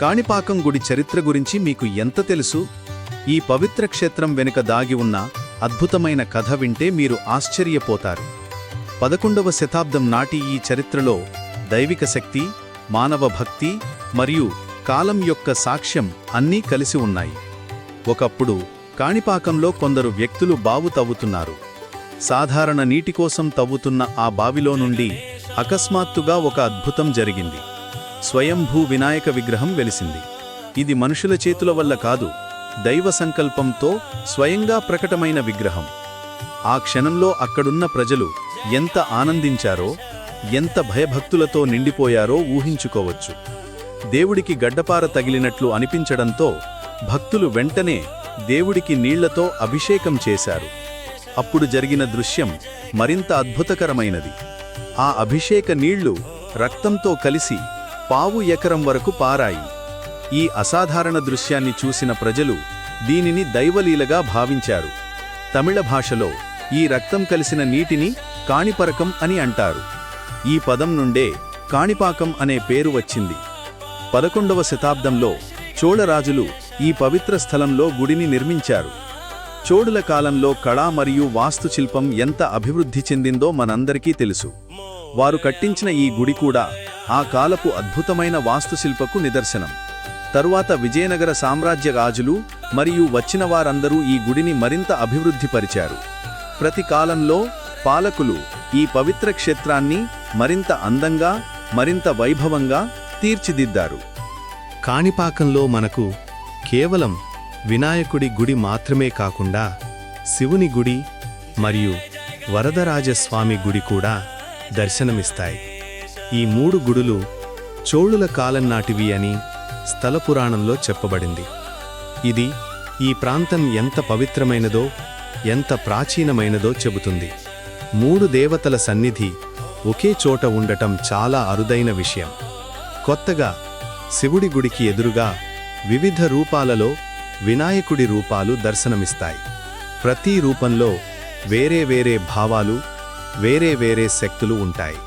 కాణిపాకం గుడి చరిత్ర గురించి మీకు ఎంత తెలుసు? ఈ పవిత్ర క్షేత్రం వెనుక దాగి ఉన్న అద్భుతమైన కథ వింటే మీరు ఆశ్చర్యపోతారు. పదకొండవ శతాబ్దం నాటి ఈ చరిత్రలో దైవిక శక్తి మానవ భక్తి మరియు కాలం యొక్క సాక్ష్యం అన్నీ కలిసి ఉన్నాయి. ఒకప్పుడు కాణిపాకంలో కొందరు వ్యక్తులు బావు తవ్వుతున్నారు. సాధారణ నీటి కోసం తవ్వుతున్న ఆ బావిలో నుండి అకస్మాత్తుగా ఒక అద్భుతం జరిగింది. స్వయంభూ వినాయక విగ్రహం వెలిసింది. ఇది మనుషుల చేతుల వల్ల కాదు దైవ సంకల్పంతో స్వయంగా ప్రకటమైన విగ్రహం. ఆ క్షణంలో అక్కడున్న ప్రజలు ఎంత ఆనందించారో ఎంత భయభక్తులతో నిండిపోయారో ఊహించుకోవచ్చు. దేవుడికి గడ్డపార తగిలినట్లు అనిపించడంతో భక్తులు వెంటనే దేవుడికి నీళ్ళతో అభిషేకం చేశారు. అప్పుడు జరిగిన దృశ్యం మరింత అద్భుతకరమైనది. ఆ అభిషేక నీళ్ళు రక్తంతో కలిసి పావు ఎకరం వరకు పారాయి. ఈ అసాధారణ దృశ్యాన్ని చూసిన ప్రజలు దీనిని దైవలీలగా భావించారు. తమిళ భాషలో ఈ రక్తం కలిసిన నీటిని కాణిపరకం అని అంటారు. ఈ పదం నుండే కాణిపాకం అనే పేరు వచ్చింది. పదకొండవ శతాబ్దంలో చోళరాజులు ఈ పవిత్ర స్థలంలో గుడిని నిర్మించారు. చోడుల కాలంలో కళా మరియు వాస్తుశిల్పం ఎంత అభివృద్ధి చెందిందో మనందరికీ తెలుసు. వారు కట్టించిన ఈ గుడి కూడా ఆ కాలపు అద్భుతమైన వాస్తుశిల్పకు నిదర్శనం. తరువాత విజయనగర సామ్రాజ్య రాజులు మరియు వచ్చిన వారందరూ ఈ గుడిని మరింత అభివృద్ధిపరిచారు. ప్రతి కాలంలో పాలకులు ఈ పవిత్ర క్షేత్రాన్ని మరింత అందంగా మరింత వైభవంగా తీర్చిదిద్దారు. కాణిపాకంలో మనకు కేవలం వినాయకుడి గుడి మాత్రమే కాకుండా శివుని గుడి మరియు వరదరాజస్వామి గుడి కూడా దర్శనమిస్తాయి. ఈ మూడు గుడులు చోళుల కాలం నాటివి అని స్థల పురాణంలో చెప్పబడింది. ఇది ఈ ప్రాంతం ఎంత పవిత్రమైనదో ఎంత ప్రాచీనమైనదో చెబుతుంది. మూడు దేవతల సన్నిధి ఒకే చోట ఉండటం చాలా అరుదైన విషయం. కొత్తగా శివుడి గుడికి ఎదురుగా వివిధ రూపాలలో వినాయకుడి రూపాలు దర్శనమిస్తాయి. ప్రతి రూపంలో వేరే వేరే భావాలు వేరే వేరే శక్తులు ఉంటాయి.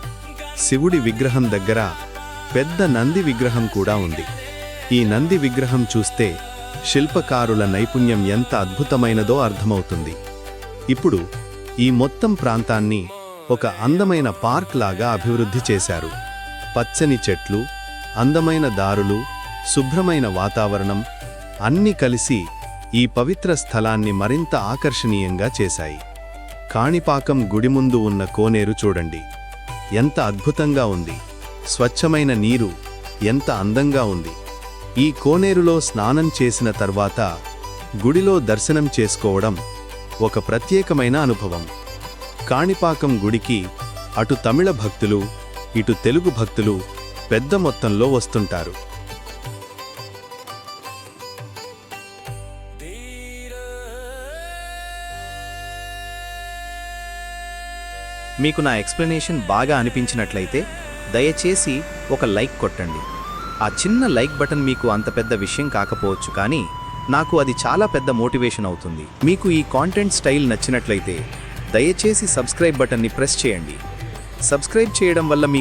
శివుడి విగ్రహం దగ్గర పెద్ద నంది విగ్రహం కూడా ఉంది. ఈ నంది విగ్రహం చూస్తే శిల్పకారుల నైపుణ్యం ఎంత అద్భుతమైనదో అర్థమవుతుంది. ఇప్పుడు ఈ మొత్తం ప్రాంతాన్ని ఒక అందమైన పార్క్ లాగా అభివృద్ధి చేశారు. పచ్చని చెట్లు అందమైన దారులు శుభ్రమైన వాతావరణం అన్నీ కలిసి ఈ పవిత్ర స్థలాన్ని మరింత ఆకర్షణీయంగా చేశాయి. కాణిపాకం గుడి ముందు ఉన్న కోనేరు చూడండి. ఎంత అద్భుతంగా ఉంది. స్వచ్ఛమైన నీరు ఎంత అందంగా ఉంది. ఈ కోనేరులో స్నానం చేసిన తర్వాత గుడిలో దర్శనం చేసుకోవడం ఒక ప్రత్యేకమైన అనుభవం. కాణిపాకం గుడికి అటు తమిళ భక్తులు ఇటు తెలుగు భక్తులు పెద్ద మొత్తంలో వస్తుంటారు. మీకు నా ఎక్స్ప్లెనేషన్ బాగా అనిపించినట్లయితే దయచేసి ఒక లైక్ కొట్టండి. ఆ చిన్న లైక్ బటన్ మీకు అంత పెద్ద విషయం కాకపోవచ్చు కానీ నాకు అది చాలా పెద్ద మోటివేషన్ అవుతుంది. మీకు ఈ కాంటెంట్ స్టైల్ నచ్చినట్లయితే దయచేసి సబ్స్క్రైబ్ బటన్ని ప్రెస్ చేయండి. సబ్స్క్రైబ్ చేయడం వల్ల మీ